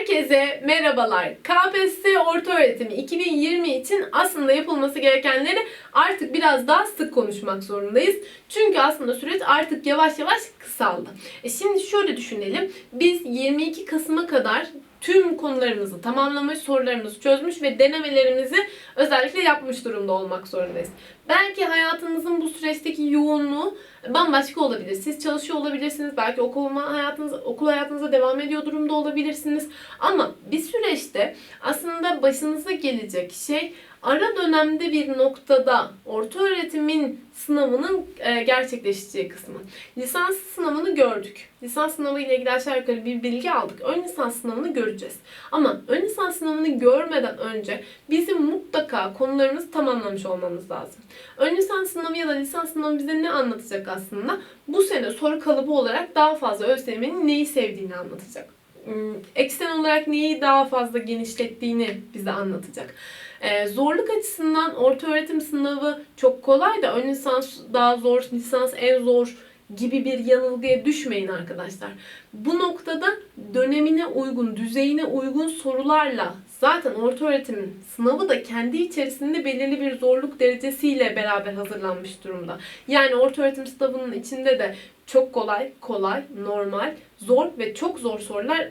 Herkese merhabalar. KPSS Orta Öğretimi 2020 için aslında yapılması gerekenleri artık biraz daha sık konuşmak zorundayız. Çünkü aslında süreç artık yavaş yavaş kısaldı. E şimdi şöyle düşünelim. Biz 22 Kasım'a kadar tüm konularımızı tamamlamış, sorularımızı çözmüş ve denemelerimizi özellikle yapmış durumda olmak zorundayız. Belki hayatınızın bu süreçteki yoğunluğu bambaşka olabilir. Siz çalışıyor olabilirsiniz. Belki okul hayatınız, okul hayatınıza devam ediyor durumda olabilirsiniz. Ama bir süreçte aslında başınıza gelecek şey ara dönemde bir noktada orta öğretimin sınavının e, gerçekleşeceği kısmı. Lisans sınavını gördük. Lisans sınavı ile ilgili aşağı yukarı bir bilgi aldık. Ön lisans sınavını göreceğiz. Ama ön lisans sınavını görmeden önce bizim mutlaka konularımızı tamamlamış olmamız lazım. Ön lisans sınavı ya da lisans sınavı bize ne anlatacak aslında? Bu sene soru kalıbı olarak daha fazla ÖSYM'nin neyi sevdiğini anlatacak. Hmm, Eksen olarak neyi daha fazla genişlettiğini bize anlatacak. Ee, zorluk açısından orta öğretim sınavı çok kolay da ön lisans daha zor, lisans en zor gibi bir yanılgıya düşmeyin arkadaşlar. Bu noktada dönemine uygun, düzeyine uygun sorularla zaten orta öğretimin sınavı da kendi içerisinde belirli bir zorluk derecesiyle beraber hazırlanmış durumda. Yani orta öğretim sınavının içinde de çok kolay, kolay, normal, zor ve çok zor sorular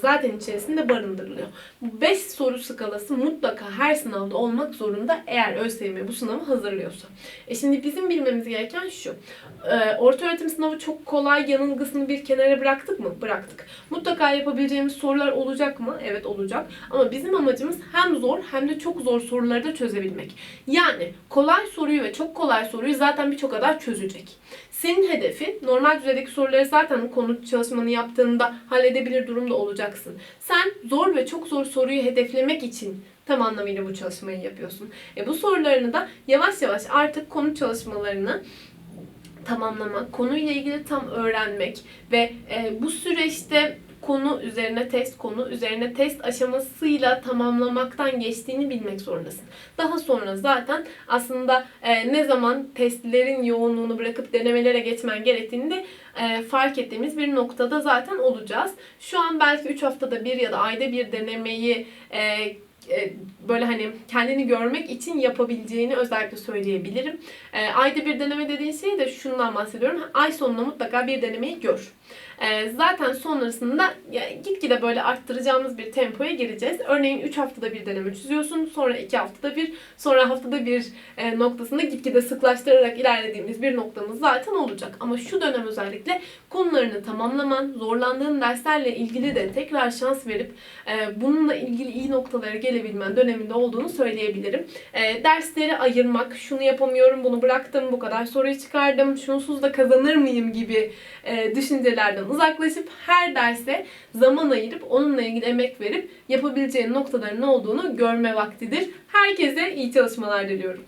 zaten içerisinde barındırılıyor. Bu 5 soru skalası mutlaka her sınavda olmak zorunda eğer ÖSYM bu sınavı hazırlıyorsa. E şimdi bizim bilmemiz gereken şu. E, orta öğretim sınavı çok kolay yanılgısını bir kenara bıraktık mı? Bıraktık. Mutlaka yapabileceğimiz sorular olacak mı? Evet olacak. Ama bizim amacımız hem zor hem de çok zor soruları da çözebilmek. Yani kolay soruyu ve çok kolay soruyu zaten birçok kadar çözecek. Senin hedefin normal düzeydeki soruları zaten konu çalışmanı yaptığında halledebilir durumda olacaksın. Sen zor ve çok zor soruyu hedeflemek için tam anlamıyla bu çalışmayı yapıyorsun. E bu sorularını da yavaş yavaş artık konu çalışmalarını tamamlamak, konuyla ilgili tam öğrenmek ve e, bu süreçte konu üzerine test, konu üzerine test aşamasıyla tamamlamaktan geçtiğini bilmek zorundasın. Daha sonra zaten aslında e, ne zaman testlerin yoğunluğunu bırakıp denemelere geçmen gerektiğini de e, fark ettiğimiz bir noktada zaten olacağız. Şu an belki 3 haftada bir ya da ayda bir denemeyi e, böyle hani kendini görmek için yapabileceğini özellikle söyleyebilirim. E, ayda bir deneme dediğin şey de şundan bahsediyorum. Ay sonunda mutlaka bir denemeyi gör. E, zaten sonrasında gitgide böyle arttıracağımız bir tempoya gireceğiz. Örneğin 3 haftada bir deneme çiziyorsun. Sonra 2 haftada bir, sonra haftada bir e, noktasında gitgide sıklaştırarak ilerlediğimiz bir noktamız zaten olacak. Ama şu dönem özellikle konularını tamamlaman, zorlandığın derslerle ilgili de tekrar şans verip e, bununla ilgili iyi noktalara gelebilmen döneminde olduğunu söyleyebilirim. E, dersleri ayırmak, şunu yapamıyorum, bunu bıraktım, bu kadar soruyu çıkardım, şunsuz da kazanır mıyım gibi e, düşüncelerden uzaklaşıp her derse zaman ayırıp onunla ilgili emek verip yapabileceğin noktaların ne olduğunu görme vaktidir. Herkese iyi çalışmalar diliyorum.